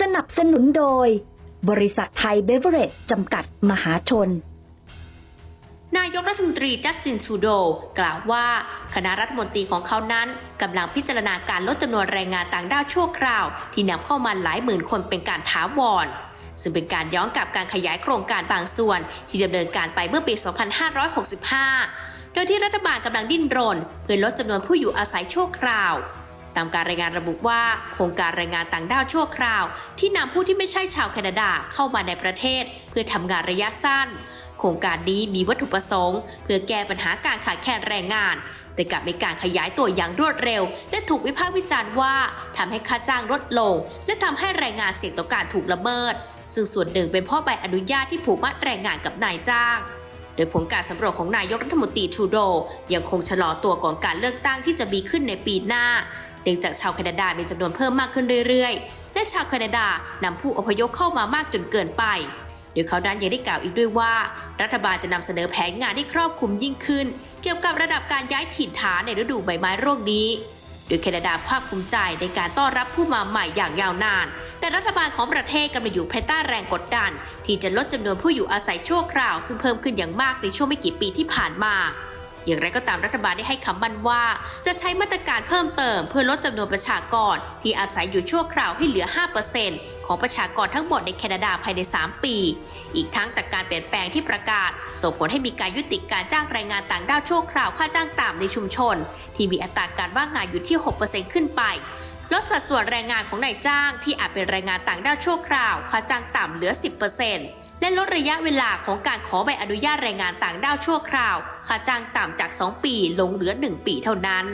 สนับสนุนโดย บริษัทไทยเบเวอเรจจำกัดมหาชน นายกรัฐมนตรีจัสตินทรูโด กล่าวว่า คณะรัฐมนตรีของเขานั้นกำลังพิจารณาการลดจำนวนแรงงานต่างด้าวชั่วคราว ที่นำเข้ามาหลายหมื่นคนเป็นการถาวรซึ่งเป็นการย้อนกลับการขยายโครงการบางส่วน ที่ดำเนินการไปเมื่อปี 2565 โดยที่รัฐบาลกำลังดิ้นรน เพื่อลดจำนวนผู้อยู่อาศัยชั่วคราว ตามการรายงานระบุว่า โครงการแรงงานต่างด้าวชั่วคราว ที่นำผู้ที่ไม่ใช่ชาวแคนาดาเข้ามาในประเทศ เพื่อทำงานระยะสั้น โครงการนี้มีวัตถุประสงค์ เพื่อแก้ปัญหาการขาดแคลนแรงงาน แต่กลับมีการขยายตัวอย่างรวดเร็ว และถูกวิพากษ์วิจารณ์ว่าทำให้ค่าจ้างลดลง และทำให้แรงงานเสี่ยงต่อการถูกละเมิด ซึ่งส่วนหนึ่งเป็นเพราะใบอนุญาตที่ผูกมัดแรงงานกับนายจ้าง โดยผลการสำรวจของนายกรัฐมนตรีทูโด ยังคงชะลอตัวก่อนการเลือกตั้งที่จะมีขึ้นในปีหน้า เนื่องจากชาวแคนาดามีจำนวนเพิ่มมากขึ้นเรื่อยๆ และชาวแคนาดานำผู้อพยพเข้ามามากจนเกินไปโดยเขาด้านยังได้กล่าวอีกด้วยว่า รัฐบาลจะนำเสนอแผนงานที่ครอบคลุมยิ่งขึ้น เกี่ยวกับระดับการย้ายถิ่นฐานในฤดูใบไม้ร่วงนี้ ดยแคนาดาภาคภูมิใจในการต้อนรับผู้มาใหม่อย่างยาวนาน แต่รัฐบาลของประเทศกำลังอยู่ภายใต้แรงกดดัน ที่จะลดจำนวนผู้อยู่อาศัยชั่วคราว ซึ่งเพิ่มขึ้นอย่างมากในช่วงไม่กี่ปีที่ผ่านมา อย่างไรก็ตามรัฐบาลได้ให้คำมั่นว่า จะใช้มาตรการเพิ่มเติมเพื่อลดจำนวนประชากร ที่อาศัยอยู่ชั่วคราวให้เหลือ 5%ของประชากรทั้งหมดในแคนาดาภายใน 3 ปี อีกทั้งจากการเปลี่ยนแปลงที่ประกาศ ส่งผลให้มีการยุติการจ้างแรงงานต่างด้าวชั่วคราวค่าจ้างต่ำในชุมชน ที่มีอัตราการว่างงานอยู่ที่ 6%ขึ้นไป ลดสัดส่วนแรงงานของนายจ้างที่อาจเป็นแรงงานต่างด้าวชั่วคราวค่าจ้างต่ำเหลือ 10%และลดระยะเวลาของการขอใบอนุญาตแรงงานต่างด้าวชั่วคราวค่าจ้างต่ำจาก 2 ปีลงเหลือ 1 ปีเท่านั้น